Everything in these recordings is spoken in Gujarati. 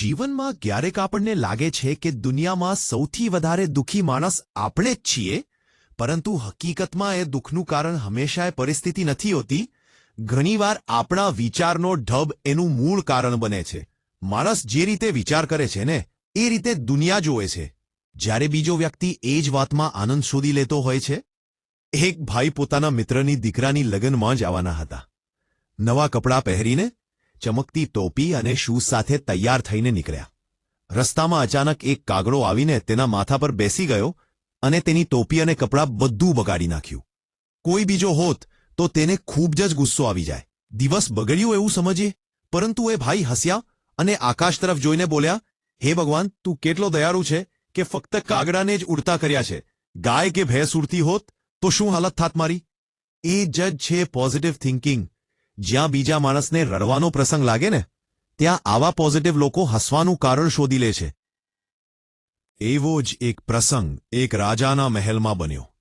જીવનમાં ક્યારેક આપણને લાગે છે કે દુનિયામાં સૌથી વધારે દુઃખી માણસ આપણે જ છીએ, પરંતુ હકીકતમાં એ દુઃખનું કારણ હંમેશા પરિસ્થિતિ નથી હોતી. ઘણીવાર આપણા વિચારનો ઢબ એનું મૂળ કારણ બને છે. માણસ જે રીતે વિચાર કરે છે ને, એ રીતે દુનિયા જોવે છે. જ્યારે બીજો વ્યક્તિ એ જ વાતમાં આનંદ શોધી લેતો હોય છે. એક ભાઈ પોતાના મિત્રની દીકરાની લગ્નમાં જ આવવાના હતા. નવા કપડાં પહેરીને ચમકતી ટોપી અને શૂઝ સાથે તૈયાર થઈને નીકળ્યા. રસ્તામાં અચાનક એક કાગડો આવીને તેના માથા પર બેસી ગયો અને તેની ટોપી અને કપડાં બધું બગાડી નાખ્યું. કોઈ બીજો હોત તો તેને ખૂબ જ ગુસ્સો આવી જાય. દિવસ બગડ્યું એવું સમજીએ? પરંતુ એ ભાઈ હસ્યા અને આકાશ તરફ જોઈને બોલ્યા, હે ભગવાન, તું કેટલો દયાળુ છે કે ફક્ત કાગડાને જ ઉડતા કર્યા છે. ગાય કે ભેંસ ઉડતી હોત તો શું હાલત થાત મારી? એ જજ છે પોઝિટિવ થિંકિંગ જ્યાં બીજા માણસને રડવાનો પ્રસંગ લાગે ને, ત્યાં આવા પોઝિટિવ લોકો હસવાનું કારણ શોધી લે છે. એવો જ એક પ્રસંગ એક રાજાના મહેલમાં બન્યો.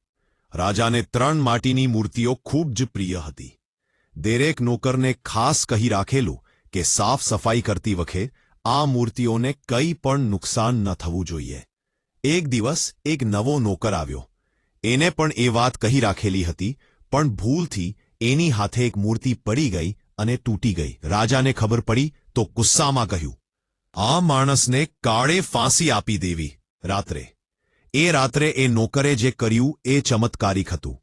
રાજાને ત્રણ માટીની મૂર્તિઓ ખૂબ જ પ્રિય હતી. દરેક નોકરને ખાસ કહી રાખેલું કે સાફ સફાઈ કરતી વખતે આ મૂર્તિઓને કંઈ પણ નુકસાન ન થવું જોઈએ. એક દિવસ એક નવો નોકર આવ્યો. એને પણ એ વાત કહી રાખેલી હતી, પણ ભૂલથી એની હાથે એક મૂર્તિ પડી ગઈ અને તૂટી ગઈ. રાજાને ખબર પડી તો ગુસ્સામાં કહ્યું, આ માણસને કાળે ફાંસી આપી દેવી. રાત્રે. એ રાત્રે એ નોકરે જે કર્યું એ ચમત્કારિક હતું.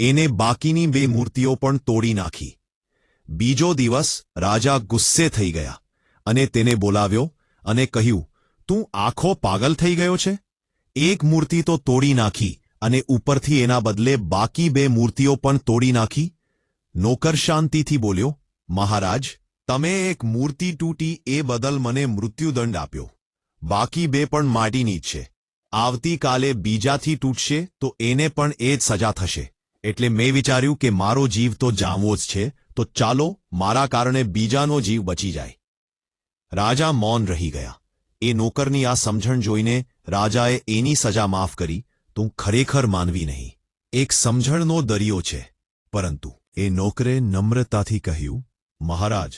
એને બાકીની બે મૂર્તિઓ પણ તોડી નાખી. બીજો દિવસ રાજા ગુસ્સે થઈ ગયા અને તેને બોલાવ્યો અને કહ્યું, તું આખો પાગલ થઈ ગયો છે? એક મૂર્તિ તો તોડી નાખી અને ઉપરથી એના બદલે બાકી બે મૂર્તિઓ પણ તોડી નાખી? નોકર શાંતિથી બોલ્યો, મહારાજ, તમે એક મૂર્તિ તૂટી એ બદલ મને મૃત્યુદંડ આપ્યો. બાકી બે પણ માટીની જ છે. આવતીકાલે બીજાથી તૂટશે તો એને પણ એ જ સજા થશે. એટલે મેં વિચાર્યું કે મારો જીવ તો જામવો જ છે, તો ચાલો મારા કારણે બીજાનો જીવ બચી જાય. રાજા મૌન રહી ગયા. એ નોકરની આ સમજણ જોઈને રાજાએ એની સજા માફ કરી, તું ખરેખર માનવી નહીં. એક સમજણનો દરિયો છે, પરંતુ એ નોકરે નમ્રતાથી કહ્યું, મહારાજ,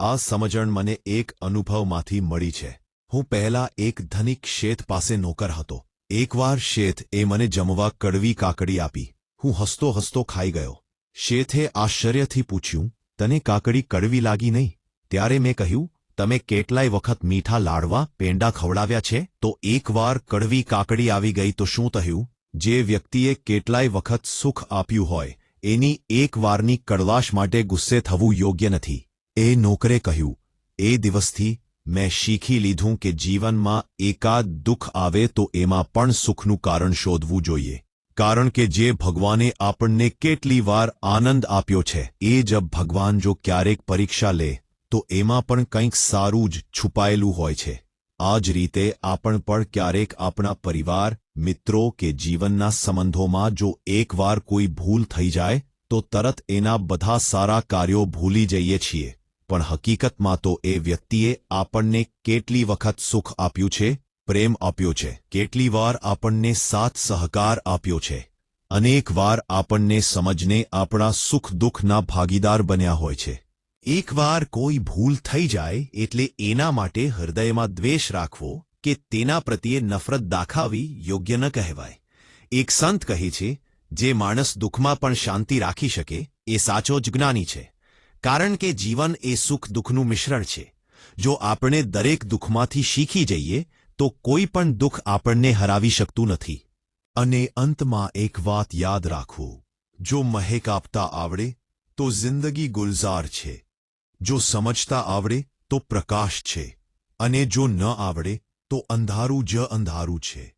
આ સમજણ મને એક અનુભવમાંથી મળી છે. હું પહેલા એક ધનિક શેઠ પાસે નોકર હતો. એકવાર શેઠ એ મને જમવા કડવી કાકડી આપી. હું હસતો હસતો ખાઈ ગયો. શેઠે આશ્ચર્યથી પૂછ્યું, તને કાકડી કડવી લાગી નહીં? ત્યારે મેં કહ્યું, તમે કેટલાય વખત મીઠા લાડવા, પેંડા ખવડાવ્યા છે? તો એકવાર કડવી કાકડી આવી ગઈ તો શું થયું? જે વ્યક્તિએ કેટલાય વખત સુખ આપ્યું હોય એની એક વારની કડવાશ માટે ગુસ્સે થવું યોગ્ય નથી. એ નોકરે કહ્યું, એ દિવસથી મેં શીખી લીધું કે જીવનમાં એકાદ દુઃખ આવે તો એમાં પણ સુખનું કારણ શોધવું જોઈએ. કારણ કે જે ભગવાને આપણને કેટલી વાર આનંદ આપ્યો છે, એ જ ભગવાન જો ક્યારેક પરીક્ષા લે, તો એમાં પણ કંઈક સારું જ છુપાયેલું હોય છે. આ જ રીતે આપણ પણ ક્યારેક આપણા પરિવાર મિત્રો કે જીવનના સંબંધોમાં જો એકવાર કોઈ ભૂલ થઈ જાય, તો તરત એના બધા સારા કાર્યો ભૂલી જઈએ છીએ. પણ હકીકતમાં તો એ વ્યક્તિએ આપણને કેટલી વખત સુખ આપ્યું છે, પ્રેમ આપ્યો છે, કેટલી વાર આપણને સાથ સહકાર આપ્યો છે. અનેક વાર આપણને સમજને આપણા સુખ દુઃખના ભાગીદાર બન્યા હોય છે. એકવાર કોઈ ભૂલ થઈ જાય, એટલે એના માટે હૃદયમાં દ્વેષ રાખવો કે તેના પ્રત્યે નફરત દાખાવી યોગ્ય ન કહેવાય. એક સંત કહે છે, જે માણસ દુઃખમાં પણ શાંતિ રાખી શકે, એ સાચો જ જ્ઞાની છે. કારણ કે જીવન એ સુખ દુઃખનું મિશ્રણ છે. જો આપણે દરેક દુઃખમાંથી શીખી જઈએ, તો કોઈ પણ દુઃખ આપણને હરાવી શકતું નથી. અને અંતમાં એક વાત યાદ રાખવું જો મહેક આપતા આવડે, તો જિંદગી ગુલઝાર છે. જો સમજતા આવડે, તો પ્રકાશ છે. અને જો ન આવડે તો અંધારું જ અંધારું છે.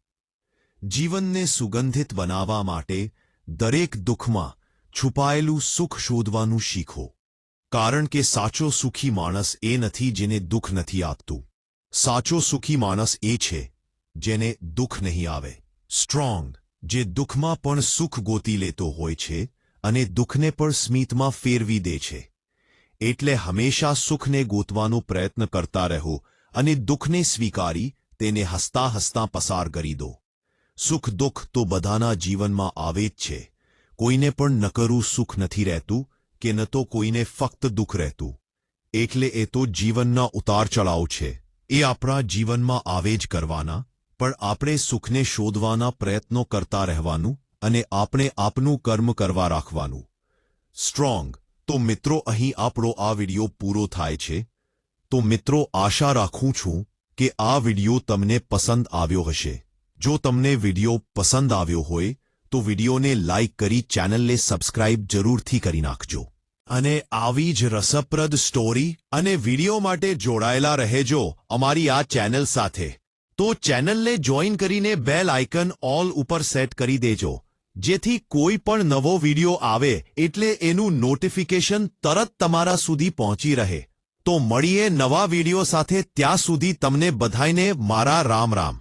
જીવનને સુગંધિત બનાવવા માટે દરેક દુઃખમાં છુપાયેલું સુખ શોધવાનું શીખો. કારણ કે સાચો સુખી માણસ એ નથી જેને દુઃખ નથી આપતું. સાચો સુખી માણસ એ છે જેને દુઃખ નહીં આવે. સ્ટ્રોંગ જે દુઃખમાં પણ સુખ ગોતી લેતો હોય છે અને દુઃખને પણ સ્મિતમાં ફેરવી દે છે. એટલે હંમેશા સુખને ગોતવાનો પ્રયત્ન કરતા રહો અને દુઃખને સ્વીકારી તેને હસતા હસતા પસાર કરી દો. સુખ દુઃખ તો બધાના જીવનમાં આવે જ છે. કોઈને પણ નકરું સુખ નથી રહેતું કે ન તો કોઈને ફક્ત દુઃખ રહેતું. એટલે એ તો જીવનના ઉતાર ચડાવ છે. એ આપણા જીવનમાં આવે જ કરવાના, પણ આપણે સુખને શોધવાના પ્રયત્નો કરતા રહેવાનું અને આપણે આપનું કર્મ કરવા રાખવાનું. સ્ટ્રોંગ. તો મિત્રો, અહીં આપણો આ વિડિયો પૂરો થાય છે. તો મિત્રો, આશા રાખું છું કે આ વિડિયો તમને પસંદ આવ્યો હશે. જો તમને વિડિયો પસંદ આવ્યો હોય, તો વિડિયોને લાઇક કરી ચેનલને સબસ્ક્રાઇબ જરૂરથી કરી નાખજો. અને આવી જ રસપ્રદ સ્ટોરી અને વિડિયો માટે જોડાયેલા રહેજો અમારી આ ચેનલ સાથે. તો ચેનલને જોઈન કરીને બેલ આઇકન ઓલ ઉપર સેટ કરી દેજો. જેથી કોઈ પણ નવો વિડિયો આવે એટલે એનું નોટિફિકેશન તરત તમારા સુધી પહોંચી રહે. તો મળીએ નવા વીડિયો સાથે ત્યાં સુધી તમને બધાઈને મારા રામ રામ.